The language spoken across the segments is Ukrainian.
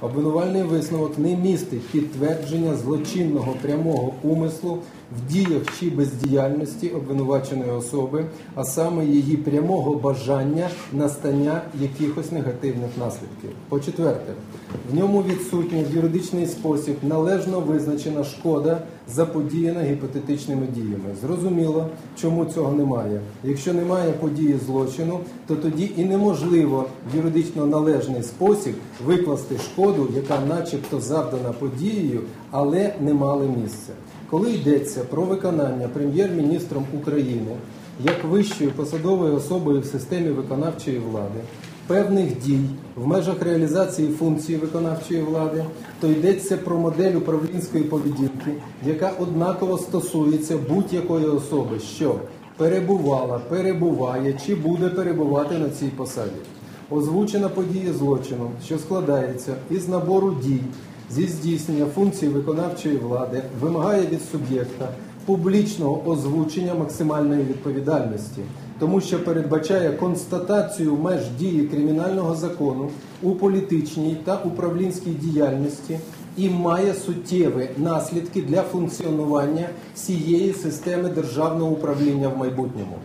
Обвинувальний висновок не містить підтвердження злочинного прямого умислу в діях чи бездіяльності обвинуваченої особи, а саме її прямого бажання настання якихось негативних наслідків. По-четверте, в ньому відсутня в юридичний спосіб належно визначена шкода, заподіяна гіпотетичними діями. Зрозуміло, чому цього немає. Якщо немає події злочину, то тоді і неможливо в юридично належний спосіб викласти шкоду, яка, начебто, завдана подією, але не мали місця. Коли йдеться про виконання прем'єр-міністром України як вищою посадовою особою в системі виконавчої влади певних дій в межах реалізації функції виконавчої влади, то йдеться про модель управлінської поведінки, яка однаково стосується будь-якої особи, що перебувала, перебуває чи буде перебувати на цій посаді. Озвучена подія злочину, що складається із набору дій зі здійснення функції виконавчої влади, вимагає від суб'єкта публічного озвучення максимальної відповідальності, тому що передбачає констатацію меж дії кримінального закону у політичній та управлінській діяльності і має суттєві наслідки для функціонування всієї системи державного управління в майбутньому.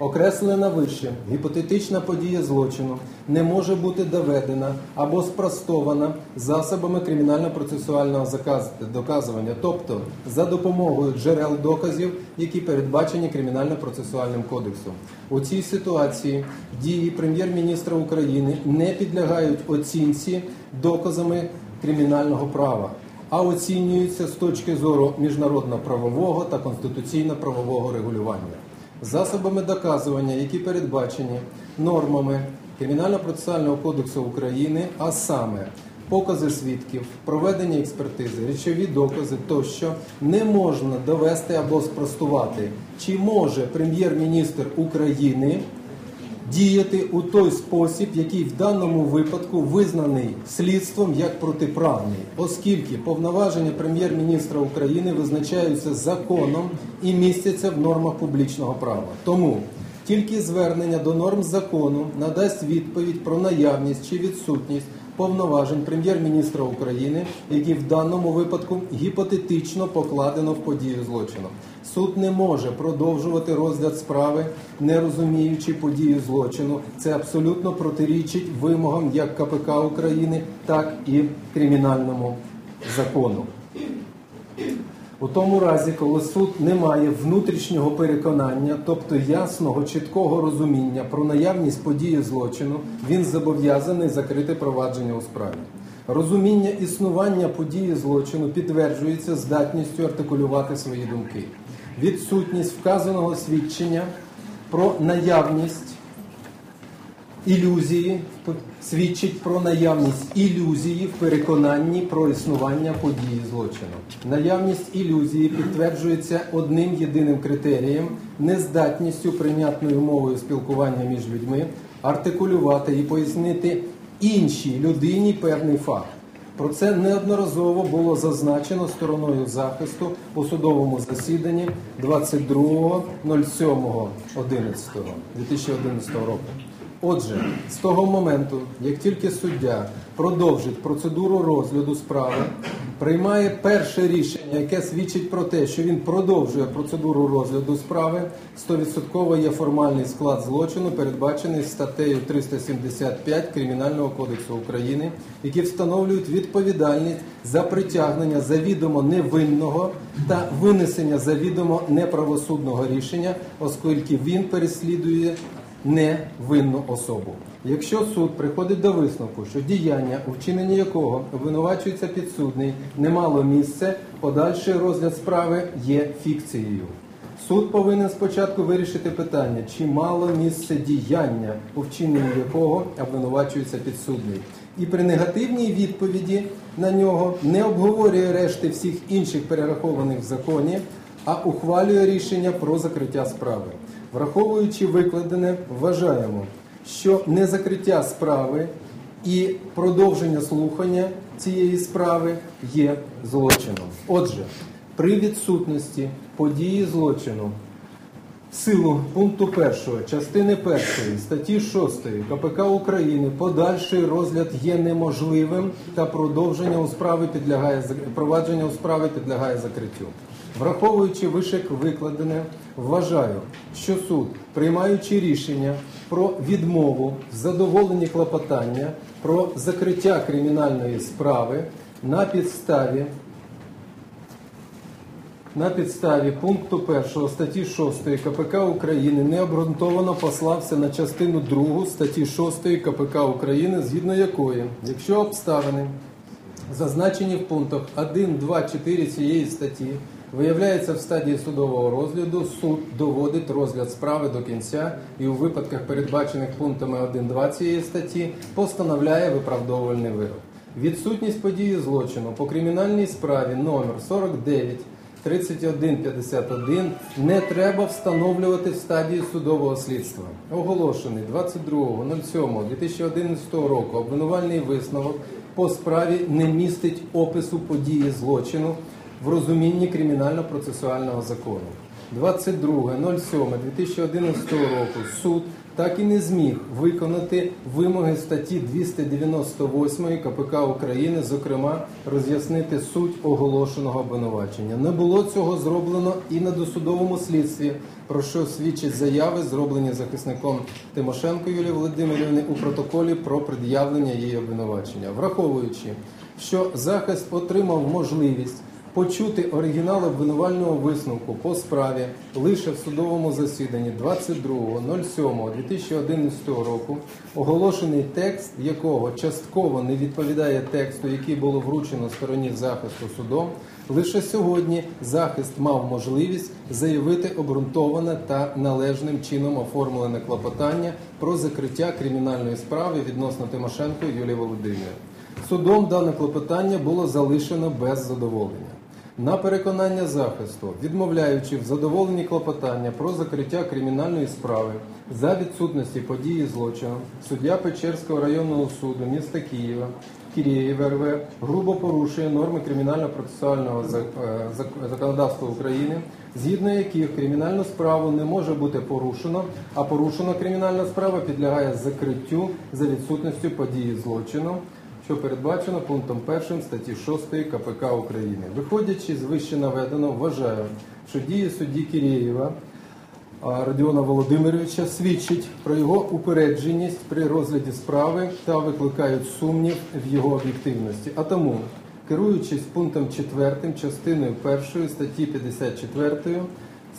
Окреслена вище. Гіпотетична подія злочину. Не може бути доведена або спростована засобами кримінально-процесуального доказування, тобто за допомогою джерел доказів, які передбачені кримінально-процесуальним кодексом. У цій ситуації дії прем'єр-міністра України не підлягають оцінці доказами кримінального права, а оцінюються з точки зору міжнародно-правового та конституційно-правового регулювання засобами доказування, які передбачені нормами Кримінально-процесуального кодексу України, а саме покази свідків, проведення експертизи, речові докази тощо не можна довести або спростувати, чи може прем'єр-міністр України діяти у той спосіб, який в даному випадку визнаний слідством як протиправний, оскільки повноваження прем'єр-міністра України визначаються законом і містяться в нормах публічного права. Тому тільки звернення до норм закону надасть відповідь про наявність чи відсутність повноважень прем'єр-міністра України, які в даному випадку гіпотетично покладено в подію злочину. Суд не може продовжувати розгляд справи, не розуміючи подію злочину. Це абсолютно протирічить вимогам як КПК України, так і кримінальному закону. У тому разі, коли суд не має внутрішнього переконання, тобто ясного, чіткого розуміння про наявність події злочину, він зобов'язаний закрити провадження у справі. Розуміння існування події злочину підтверджується здатністю артикулювати свої думки. Відсутність вказаного свідчення про наявність ілюзії свідчить про наявність ілюзії в переконанні про існування події злочину. Наявність ілюзії підтверджується одним єдиним критерієм нездатністю прийнятною мовою спілкування між людьми артикулювати і пояснити іншій людині певний факт. Про це неодноразово було зазначено стороною захисту у судовому засіданні 22.07.11.2011 року. Отже, з того моменту, як тільки суддя продовжить процедуру розгляду справи, приймає перше рішення, яке свідчить про те, що він продовжує процедуру розгляду справи, 100% є формальний склад злочину, передбачений статтею 375 Кримінального кодексу України, які встановлюють відповідальність за притягнення завідомо невинного та винесення завідомо неправосудного рішення, оскільки він переслідує невинну особу. Якщо суд приходить до висновку, що діяння, у вчиненні якого обвинувачується підсудний, не мало місця, подальший розгляд справи є фікцією. Суд повинен спочатку вирішити питання, чи мало місце діяння, у вчиненні якого обвинувачується підсудний. І при негативній відповіді на нього не обговорює решти всіх інших перерахованих в законі, а ухвалює рішення про закриття справи. Враховуючи викладене, вважаємо, що незакриття справи і продовження слухання цієї справи є злочином. Отже, при відсутності події злочину В силу пункту 1 частини 1 статті 6 КПК України подальший розгляд є неможливим та продовження у справи підлягає провадження у справі підлягає закриттю. Враховуючи вище викладене, вважаю, що суд, приймаючи рішення про відмову в задоволенні клопотання про закриття кримінальної справи на підставі на підставі пункту 1 статті 6 КПК України необґрунтовано послався на частину 2 статті 6 КПК України, згідно якої, якщо обставини, зазначені в пунктах 1, 2, 4 цієї статті, виявляється в стадії судового розгляду, суд доводить розгляд справи до кінця і у випадках, передбачених пунктами 1, 2 цієї статті, постановляє виправдовувальний вирок. Відсутність події злочину по кримінальній справі номер 49 3151 не треба встановлювати в стадії судового слідства. Оголошений 22.07.2011 року обвинувальний висновок по справі не містить опису події злочину в розумінні кримінально-процесуального закону. 22.07.2011 року суд так і не зміг виконати вимоги статті 298 КПК України, зокрема роз'яснити суть оголошеного обвинувачення. Не було цього зроблено і на досудовому слідстві, про що свідчать заяви, зроблені захисником Тимошенко Юлії Володимирівни у протоколі про пред'явлення її обвинувачення, враховуючи, що захист отримав можливість почути оригінал обвинувального висновку по справі лише в судовому засіданні 22.07.2011 року, оголошений текст якого частково не відповідає тексту, який було вручено стороні захисту судом, лише сьогодні захист мав можливість заявити обґрунтоване та належним чином оформлене клопотання про закриття кримінальної справи відносно Тимошенко Юлії Володимирівни. Судом дане клопотання було залишено без задоволення. На переконання захисту, відмовляючи в задоволенні клопотання про закриття кримінальної справи за відсутності події злочину, суддя Печерського районного суду міста Києва Кірєєв РВ грубо порушує норми кримінально-процесуального е, зак- законодавства України, згідно яких кримінальну справу не може бути порушено, а порушена кримінальна справа підлягає закриттю за відсутністю події злочину що передбачено пунктом 1 статті 6 КПК України. Виходячи з вище наведеного, вважаю, що дії судді Кірєєва а, Родіона Володимировича свідчить про його упередженість при розгляді справи та викликають сумнів в його об'єктивності. А тому, керуючись пунктом 4 частиною 1 статті 54,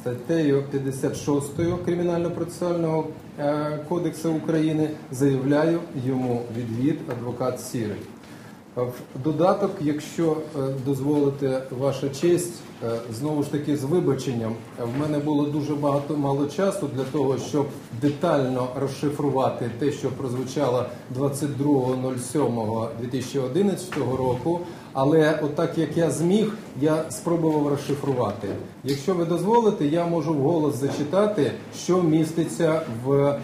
статтею 56 Кримінально-процесуального е, кодексу України заявляю йому відвід адвокат Сірий. В додаток, якщо е, дозволите ваша честь, е, знову ж таки з вибаченням, е, в мене було дуже багато мало часу для того, щоб детально розшифрувати те, що прозвучало 22.07.2011 року. Але отак як я зміг, я спробував розшифрувати. Якщо ви дозволите, я можу вголос зачитати, що міститься в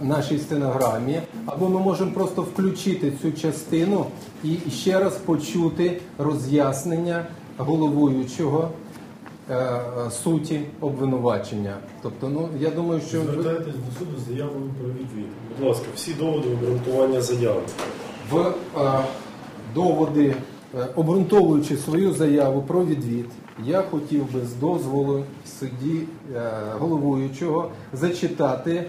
нашій стенограмі, або ми можемо просто включити цю частину і ще раз почути роз'яснення головуючого е, е, суті обвинувачення. Тобто, ну я думаю, що Звертайтесь до суду з заявою про відвід. Будь ласка, всі доводи обґрунтування заяви. в е, доводи, е, обґрунтовуючи свою заяву про відвід, я хотів би з дозволу судді е, головуючого зачитати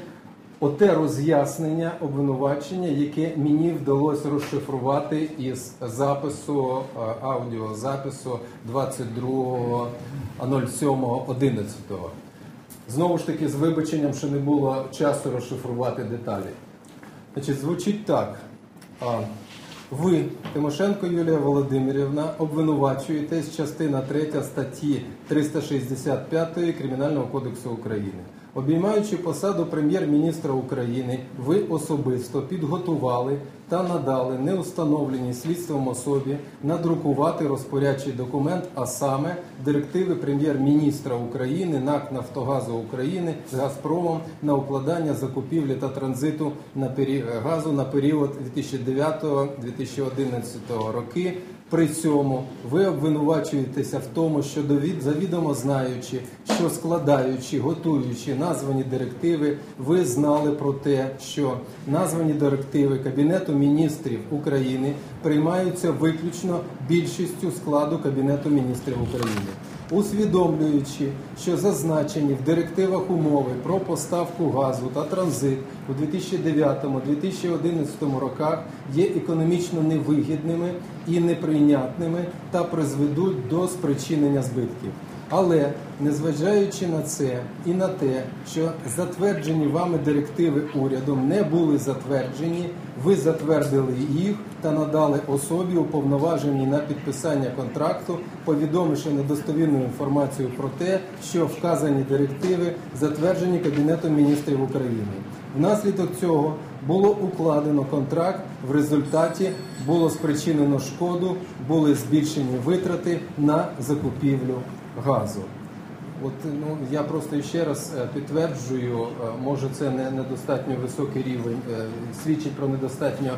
оте роз'яснення обвинувачення, яке мені вдалося розшифрувати із запису е, аудіозапису 22.07.11. Знову ж таки, з вибаченням, що не було часу розшифрувати деталі. Значить, звучить так. Ви, Тимошенко Юлія Володимирівна, обвинувачуєтесь частина 3 статті 365 Кримінального кодексу України. Обіймаючи посаду прем'єр-міністра України, ви особисто підготували та надали неустановленій слідством особі надрукувати розпорядчий документ, а саме директиви прем'єр-міністра України НАК Нафтогазу України з Газпромом на укладання закупівлі та транзиту на газу на період 2009-2011 роки При цьому ви обвинувачуєтеся в тому, що довід- завідомо знаючи, що складаючи, готуючи названі директиви, ви знали про те, що названі директиви Кабінету міністрів України приймаються виключно більшістю складу Кабінету міністрів України. Усвідомлюючи, що зазначені в директивах умови про поставку газу та транзит у 2009-2011 роках є економічно невигідними і неприйнятними та призведуть до спричинення збитків. Але незважаючи на це і на те, що затверджені вами директиви урядом не були затверджені, ви затвердили їх та надали особі уповноваженій на підписання контракту, повідомивши недостовірну інформацію про те, що вказані директиви затверджені Кабінетом міністрів України. Внаслідок цього було укладено контракт. В результаті було спричинено шкоду, були збільшені витрати на закупівлю газу. От ну я просто ще раз е, підтверджую, е, може це не недостатньо високий рівень, е, свідчить про недостатньо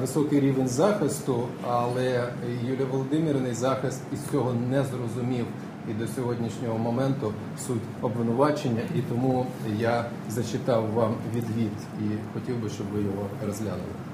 високий рівень захисту, але Юлія Володимирівна захист із цього не зрозумів і до сьогоднішнього моменту суть обвинувачення, і тому я зачитав вам відвід і хотів би, щоб ви його розглянули.